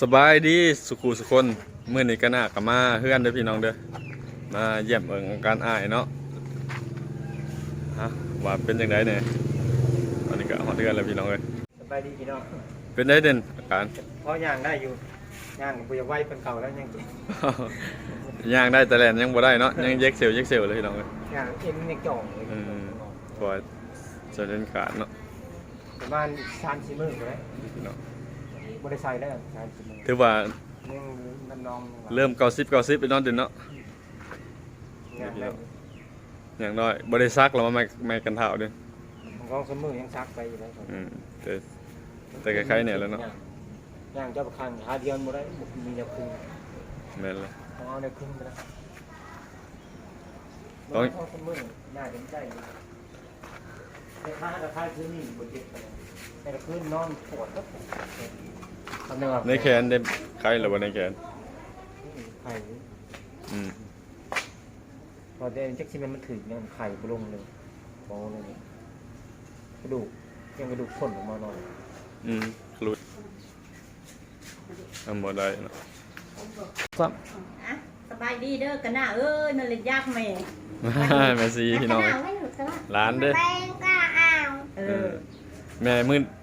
สบายดีสุขุสุคนมื้อนี้ก็น่ากลับมาเฮือนเด้อพี่น้องเด้อมาเยี่ยมเอิงอาการอ้ายเนาะฮะว่าเป็นจังไดเนี่ยตอนนี้ก็ฮอดเดือนแล้วพี่น้องเอ้ยสบายดีพี่น้องเป็นได้เด่นอาการเพราะย่างได้อยู่ย่างบุยากไหวเป็นเก่าแล้วยังเก่งย่างได้แต่แลนยังบ่ได้เนาะยังเย็กเซลเย็กเซลเลยพี่น้องเอ้ยย่างเอ็นยังจ่องเลยอืมเพราะว่าจะเล่นขาดเนาะประมาณสามสี่มื้อก็ได้พี่น้อง บริษัทได้สามสี่มื้อถือว่ายังน้ำนองเริ่มเกาซิบเกาซิบไปนอนเด่นเนาะงานได้อย่างน้อยบ่ได้ซักแล้วมาไม่ไม่กันเท้าเด้อของกองสมมือยังซักไปอยู่แล้วอืมแต่แต่คล้ายๆเนี่ยแหล้วเนาะย่างเจ้าประคันหาเดียวบ่ได้บ่มีแนวครึ่งแม่นเลยต้องเอาแนวครึ่งไปแล้วต้องกองสมมือย่างเห็นใจอยู่แต่ถ้าราคาซื้อนี่บ่เจ็บไปแล้วแต่ละคืนนอนปวดก็ปวด ทำไงวะในแขนได้ใครหรือว่าในแขนไข่อืมพอได้จักชิมันมันถึงเนี่ยไข่บลงเลยโอ้เลยเนี่ยกระดูกยังกระดูกพ่นออกมาหน่อยอืมหลุดทำบ่ได้เนาะครับอะสบายดีเด้อกันนะเอ้ยนั่นเลยยากแม่แม่ซีพี่น้องกันนะให้หนูซะละร้านเด้อแป้งก็อ้าวเอเอออแม่มืดอ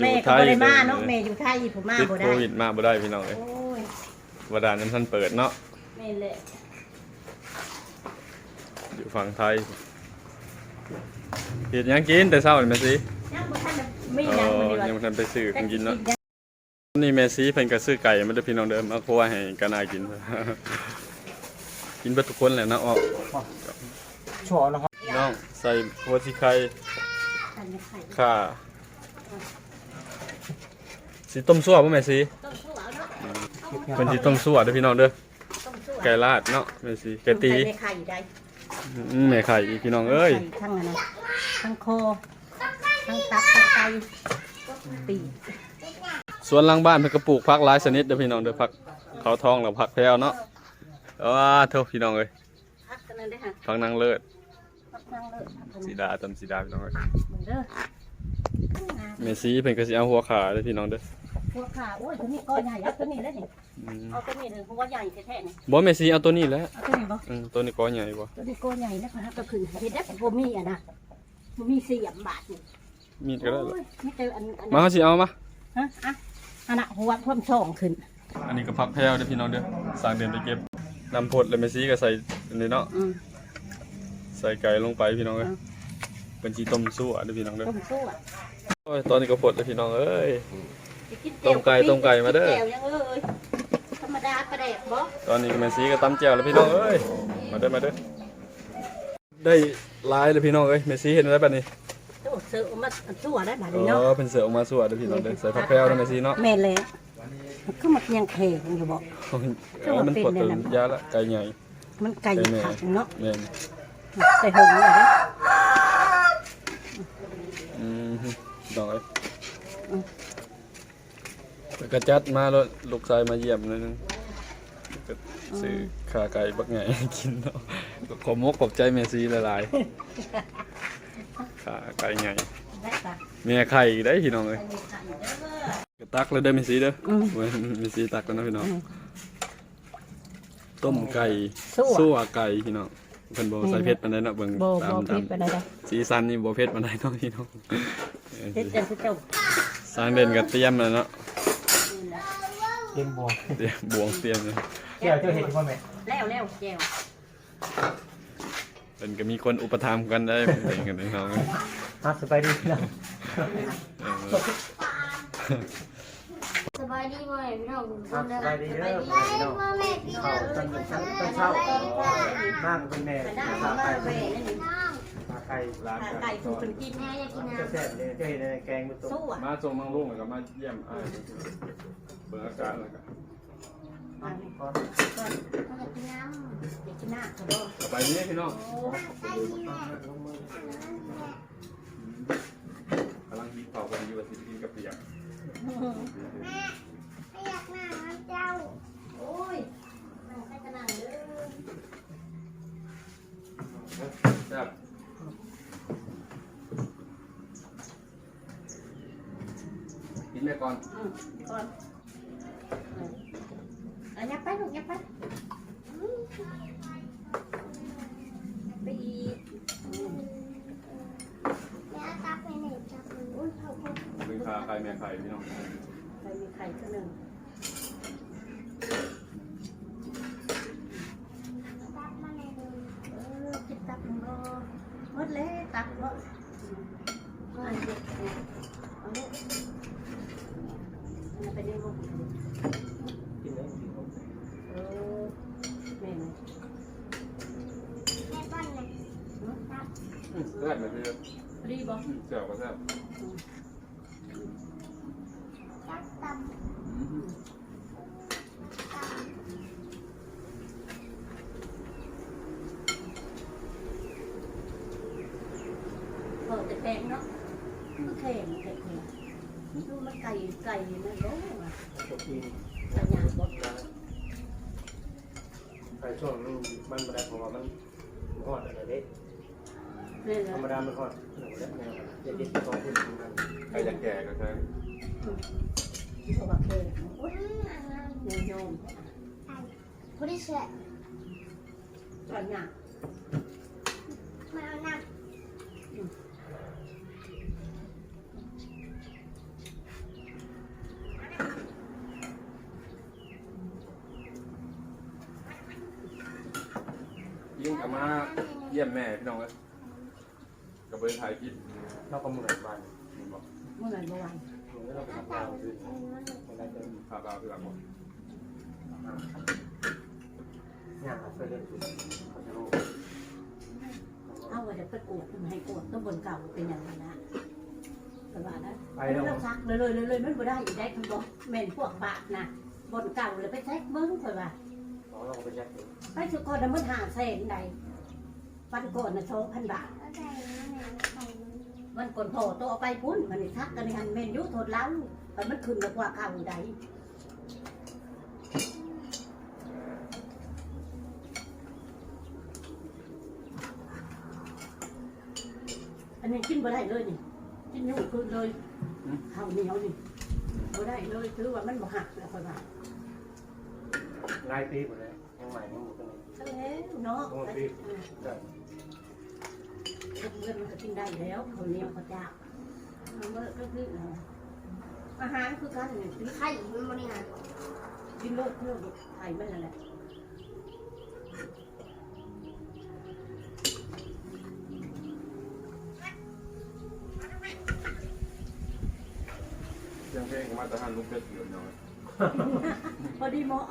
แม่ยู่ก็ไทยบ่ได้มาด้อเนาะแม่อยู่ไทยผมมาติดบ่โคได้ วิดมาบ่ได้พี่น้องเอ้ยโอ้ยบ่ดานนั้นท่านเปิดเนาะ แม่นแหละอยู่ฝั่งไทยเฮ็ดหยังกินแต่เช้านี่แม่ซียังบ่ทันได้มีเอหยังอบ่ได้ยังบ่ทันไปซื้อว่ากินเนาะ นี่แม่ซีเพิ่นก็ซื้อไก่มาเด้อพี่น้องเด้อมาครัวให้กันนากิน กินเบิดทุกคนแหละเนาะอ้อโชว์นะครับน้องใส่หัวสิไข่อันนี้ไข่ ค่ะ สีต้มซั่วป่ะแม่สีต้มสู้เอาเนาะเป็นสีต้มซั่วเด้อพี่น้องเด้อต้มสู้ไก่ลาดเนาะแม่สีไก่ตีใส่ในไข่ได้อืมแม่ไข่อีกพี่น้องเอ้ยไข่ทั้งอันนั้นทั้งคอทั้งตับทั้งไตปีกสวนหลังบ้านเพิ่นก็ปลูกผักหลายชนิดเด้อพี่น้องเด้อผักเขาทองแล้วผักแพรวเนาะเอาว่าเท่าพี่น้องเอ้ยพักกันนั่นได้อค่ะผักนางเลิศพักนั่งเลิศพักกันสีดาต้นสีดาพี่น้องเอ้ยเหมือนเด้อ แม่สีเพิ่นก็สิเอาหัวขาเด้อพี่น้องเด้อ หัวขาโอ้ยตัวนี้ก้อนใหญ่เอาตัวนี้แล้วนี่อืมเอาตัวนี้เลยหัวใหญ่แท้ๆนี่บ่แม่สีเอาตัวนี้แหละเอาตัวนี้บ่อืมตัวนี้ก้อนใหญ่บ่ตัวนี้ก้อนใหญ่นะคะก็คือเห็ดได้บ่มีอะนะบ่มีเสียมบาทนี่มีดก็ได้โอ้ยไม่เจออันอันมานั้นเฮาสิเอามา ฮะอะอันน่ะหัวเพิ่มช่องขึ้นอันนี้ก็ผักแพรวเด้อพี่น้องเด้อสร้างเดือนไปเก็บน้ำพดแล้วแม่สีก็ใส่อันนี้เนาะอืมใส่ไก่ลงไปพี่น้องเอ้ยอ่าเป็นจีต้มสู้อะเด้อพี่น้องเด้อ ต้มสู้อะโอ้ยตอนนี้ก็พดแล้วพี่น้องเอ้ยจะกิน ต้มไก่ต้มไก่มาเด้อแจ่วยังเอ้ยธรรมดาประเดกบ่ตอนนี้ก็แม่ซีก็ตำแจ่วแล้วพี่น้องเอ้ย มาเด้อมาเด้อ ได้หลายเลยพี่น้องเอ้ยแม่ซีเห็นได้แบบนี้โอ้เสือมาสู้ได้บาดเอนี้เนาะอเป็นเสือออกมาสวดเด้อพี่น้องเด้อใส่ผักแพรวนะแม่ซีเนาะแม่นแล้วมันก็มันยังแข็งอยู่บ่เออมันปวดเติมยาละไก่ใหญ่มันไก่ขัดเนาะแม่นใส่หงเลยเด้ออืมพี่น้องเอ้ย แล้วก็จัดมาแล้วลูกชายมาเยี่ยมหนิดนึงก็ซื้อขาไก่บักใหญ่ให้กินเนาะก็ขอมกขอบใจแม่ซีหลายๆขาไก่ใหญ่ได้ปะแม่ไข่ได้พี่น้องเอ้ยอันนี้ขัดเด้อก็ตักเลยได้อแม่ซีเด้ออืมเว้ยแม่ซีตักแล้วนะพี่น้องต้มไก่สู้สู้ไก่พี่น้องเพิ่นบ่ใส่เผ็ดปานใดเนาะเบิ่งบ่ตามบ่ตาผิมดไปได้เด้อสีสันนี่บ่เผ็ดปานใดเนาะพี่น้องเฮ็ดจังสิเจ้าสร้างเด่นก็เตรียมแล้วเนาะ เย็นบวงเตรียมบวงเตรียมเลยเจ้าเจ้าเห็นพ่อแม่แล้วแล้วแก้วเพิ่นก็มีคนอุปถัมภ์กันได้เป็นกันพี่น้องฮะสบายดีพี่น้องเออสบายดีบ่แม่พี่น้องทุกคครับนสเด้อบายดีเด้อสบายดีพี่น้องบ่แม่พี่น้เข้าองต้นต้นต้นเช้ามากเป็นแม่ไปนั่งขามาไก่เว้ยนั่นนี่น้องขาไก่ร้านไก่สูเป็นกินแม่อยากกินจะน้ำแซ่บเลยจะเห็นในแกงมันตุ้สู้อะมาส่งมังลุงแล้วก็มาเยี่ยมอ้าย เบิ่งอาการแล้วก็อันนี้ก่อนก่อนอยากกินน้ำอยากกินหน้าเขาบ่สบายดีพี่น้องสบายดีแม่กำลังกินข้าวกันอยู่ว่าสิกินกับเปียกไม่อยากน้ำน้ำเจ้าโอ้ยนั่งใส่กระนังเด้อครับกินได้ก่อนอืมก่อน ไปลูกอย่าไปไปอีกอืมแล้วตับไปไหนตับไปอุ้ยเขาเขาเป็นคาไข่แม่ไข่พี่น้องใครมีไข่ก็หนึ่งตับมาไหนเลยเออกินตับมันก็หมดเลยตับก็อันเด็กเอาลูกอันนั้นไปเลี้ยงลูก กินแล้วกินผม เออแม่นะ แม่ป้อนนะตับ อืมแซ่บไหมพี่เด้อ รีบบอก อืมแซ่บก็แซ่บ ตับตับ อืม ตับ เปิดแต่แพงเนาะมันแข็งแข็งดูมันไก่ไก่ นะร้องอะตกกินแต่ยางบดนะไปช่วงนี้มันไม่ได้เพราะว่ามันหอดอะไรเด็กนี่ ธรรมนะดามันหอดหนูเล็กแนวเด็กเด็กสองคนทำกันใครอยากแก่ก็ใช่เขาบอกเคยอุ้ยอ่างน้โยมโยมำไอ้ผู้ที่เสียตอนยางมาเอาน้ยิ่งกลับมาเยี่ยมแม่พี่น้องเลย กับเบอร์ถ่ายคลิปเราก็มือหลายวันนี่บอกเมื่อไหร่เมื่อวานหนูเราไปทำงานด้วยไม่ได้จะพาดาวคือหลักหมดงานเขาเคยเล่นอยู่เขาจะรู้เอาว่าจะไปกวดให้กวดต้องบนเก่าเป็นอย่างนั้นนะแต่ว่านะไปไปแล้วแล้วซักเลยเลยเลยมันบ่ได้อีกได้คุณบอกแม่นพวกบาทนะบนเก่าเลยไปแท็กมึงเถอะว่าเราเราไปแยกดูไปสุกรน่ะมันหาแสนใดวันก่อนน่ะสองพันบาทแล้วใส่ มาไหนใส่มันมันก่อนพอตัวเอาไปพุ่นมันนี่ทักกันในหันเมนอยุโทษเล้าแต่มันขึ้นกว่าเก่าใดอันนี้กินบ่ได้เลยนี่กินอยุ่งคืนเลยข้าวเหนียวนี่บ่ได้เลยถือว่ามันบ่หักแล้วค่อยว่าลายปีหมดเลยยังใหม่ยังหมดเลยเอ้เนาะ โอ้ยพี่ได้เงินมันก็กินได้แล้วข้าวเหนียวข้าวเจ้ามันก็คืออาหารคือกันนี่กินไข่มันบริหารกินโลดเพื่อไทยมันนั่นแหละเสียงเพลงของมาตรฐานลูกเพชรอยู่น้อยพอดีเหมาะ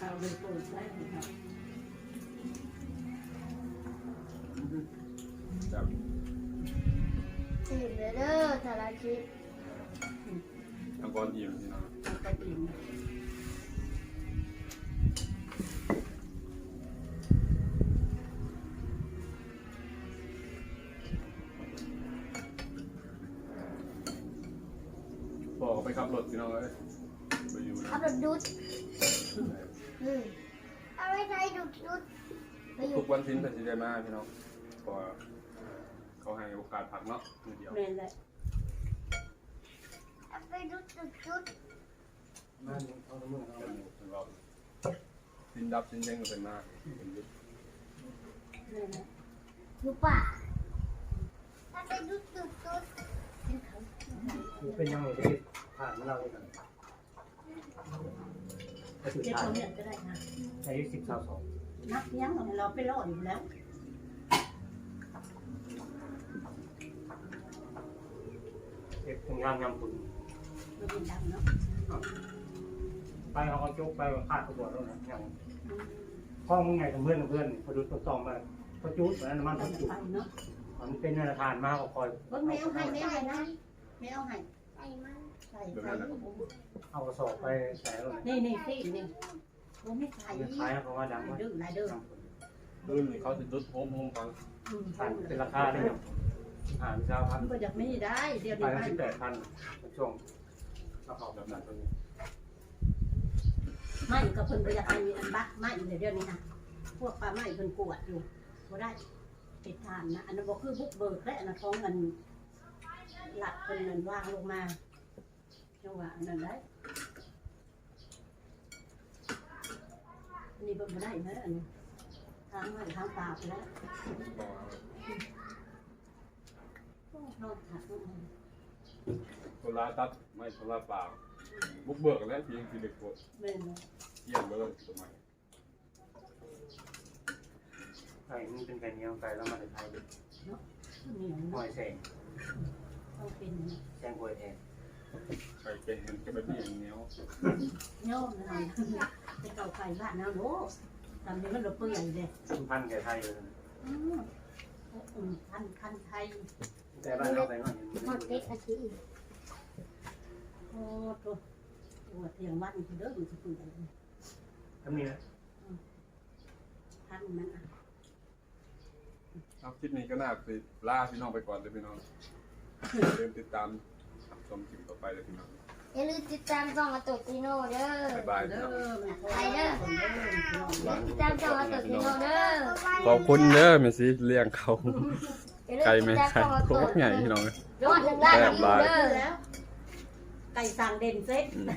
จะ เอาไปปลูกได้ไหมครับจับตื่นเลยเด้อสารคิดอังกอรอิ่มพี่น้องเอาไปกินบอกไปขับรถพี่น้องเลยไปอยู่นะเอาแบบดูด อืมเอาไว้ใช้ดูดดูดไปอยู่ทุกวันทิ้นเป็นสิได้มาพี่น้องเพราะว่าเขาให้โอกาสพักเนาะมือเดียว แม่นแหละเอาไปดูดดูดดูดนั่นเขาต้องมือเราเป็นเราทิ้นดับทิ้นเด้งก็เป็นมากเป็นยุคแม่นแหละอยู่ป่าเอาไปดูดดูดดูดเป็นยังไงที่ผ่านมาเราเลยกัน ก็ถือเจ็บผ่านเขาเนี่ยก็ได้นะอายุสิบสามสองนักยังเราไปรอดอยู่แล้วเอ็กซ์งานงามคุณเราเป็นดำเนาะไปเขาก็ยกไปขาดตัวแล้วนะอย่างข้อมึงไงกับเพื่อนกับเพื่อนพอดูตัวตองไปพอจุดนั้นมันเราพอจะจุดไปเนาะมันเป็นนาทานมากกว่าคอยเบิ่งแมวให้แมวให้นะแมวให้ใส่มัน ใส่ใส่เอากระสอบไปใส่แล้วนี่นี่สินี่ผมไม่ใส่เงินขายเขาว่าดังว่าดื้อหลายดื้อรุ่นนี้เขาจะดุดโฮมโฮมฟังอืมผ่านเป็นราคาได้ยังผ่านเจ้าพันมันก็อยากมีได้ เดี๋ยวไปนี้ละมันสิบแปดพันช่วงกระสอบแบบนั้นตัวนี้ไม่ก็เพิ่นก็อยากให้อันบักไม่เดี๋ยวนี้นะพวกปลาไม้เพิ่นกวดอยู่บ่ได้ติดทานนะอันนั้นบ่คือบุกเบิกและอันนั้นของเงินหลักคนนั้นวางลงมา จังหวะนั้นได้อันนี่เบิ่งบ่ได้นะอันนี้ทางมันทางปากไปแล้วโอ้นอนถักนอนโซลาตัดไม่โซลาเปล่าบุกเบิกแล้วทีทีเด็กโคแม่นบ่เยี่ยมเลยสมัยไก่มันเป็นไก่เหนียวไก่แล้วมาจากไทยเหนียวหอยแสงต้องเป็น แสงกล้วยแทน ไก่เป็นมันก็แบบนี้อย่างเนี้ยโยมนะไปเก่าไก่บ้านนะโหทำให้มันระเปื่อยเลยคุณพันธุ์ไก่ไทยเลยอืมอืมพันพันไทยแต่บ้านเราไก่น้อยหมดเล็กอาทิตย์โอ้ตัวตัวเตียงวันคือเด้อมันจะเปื่อยทำนี่นะพันมันอะเอาคลิปนี้ก็น่าสิลาพี่น้องไปก่อนเลยพี่น้องเริ่มติดตาม ชมคลิปต่อไปเลยพี่น้องอย่าลืมติดตามช่องอาตุติโน่เด้อ บ๊ายบายเด้พี่อน้องแม่พ่อเด้อคนเด้อพี่น้องติดตามช่องอาตุติโน่เด้อขอบคุณเด้อแม่สิเลี้ยงเขาอย่าลืไก่มแม่ติดตามไก่ช่องอาโคตุตรใหญ่พี่น้องยอดหนึ่งล้านวิวเด้อแล้วไก่สั่งเด่นเซ็ตอืม